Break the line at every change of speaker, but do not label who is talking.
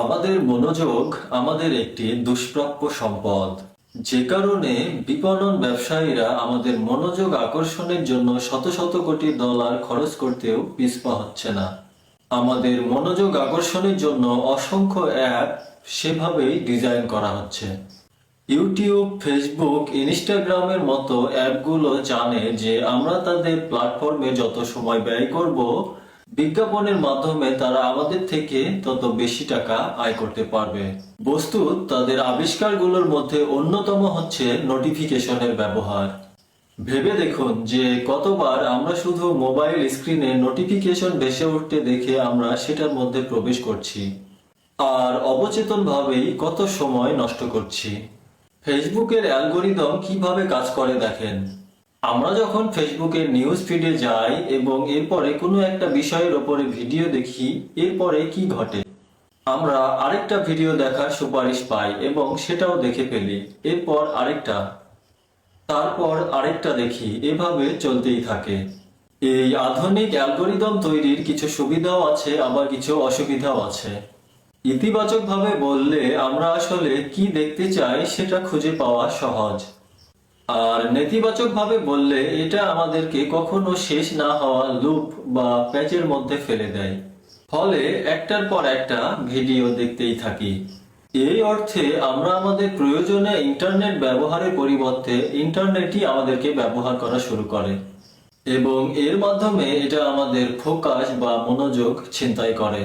আমাদের মনোযোগ আমাদের একটি দুষ্প্রাপ্য সম্পদ। যে কারণে বিপণন ব্যবসায়ীরা আমাদের মনোযোগ আকর্ষণের জন্য শত শত কোটি ডলার খরচ করতেও পিছপা হচ্ছে না। আমাদের মনোযোগ আকর্ষণের জন্য অসংখ্য অ্যাপ সেভাবেই ডিজাইন করা হচ্ছে। ইউটিউব, ফেসবুক, ইনস্টাগ্রামের মতো অ্যাপগুলো জানে যে আমরা তাদের প্ল্যাটফর্মে যত সময় ব্যয় করব বিজ্ঞাপনের মাধ্যমে তারা আমাদের থেকে তত বেশি টাকা আয় করতে পারবে। বস্তুত, তাদের আবিষ্কারগুলোর মধ্যে অন্যতম হচ্ছে নোটিফিকেশনের ব্যবহার। ভেবে দেখুন যে, কতবার আমরা শুধু মোবাইল স্ক্রিনে নোটিফিকেশন ভেসে উঠতে দেখে আমরা সেটার মধ্যে প্রবেশ করছি। আর অবচেতনভাবেই কত সময় নষ্ট করছি। ফেসবুকের অ্যালগোরিদম কীভাবে কাজ করে দেখেন? আমরা যখন ফেসবুকের নিউজ ফিডে যাই এবং এরপরে কোনো একটা বিষয়ের ওপরে ভিডিও দেখি, এরপরে কি ঘটে? আমরা আরেকটা ভিডিও দেখার সুপারিশ পাই এবং সেটাও দেখে ফেলি। এরপর আরেকটা, তারপর আরেকটা দেখি, এভাবে চলতেই থাকে। এই আধুনিক অ্যালগোরিদম তৈরির কিছু সুবিধাও আছে, আবার কিছু অসুবিধাও আছে। ইতিবাচকভাবে বললে আমরা আসলে কি দেখতে চাই সেটা খুঁজে পাওয়া সহজ। আর নেতিবাচকভাবে বললে এটা আমাদেরকে কখনো শেষ না হওয়া লুপ বা প্যাচের মধ্যে ফেলে দেয়। ফলে একটার পর একটা ভিডিও দেখতেই থাকি। এই অর্থে আমরা আমাদের প্রয়োজনে ইন্টারনেট ব্যবহারের পরিবর্তে ইন্টারনেটই আমাদেরকে ব্যবহার করা শুরু করে। এবং এর মাধ্যমে এটা আমাদের ফোকাস বা মনোযোগ ছিনতাই করে।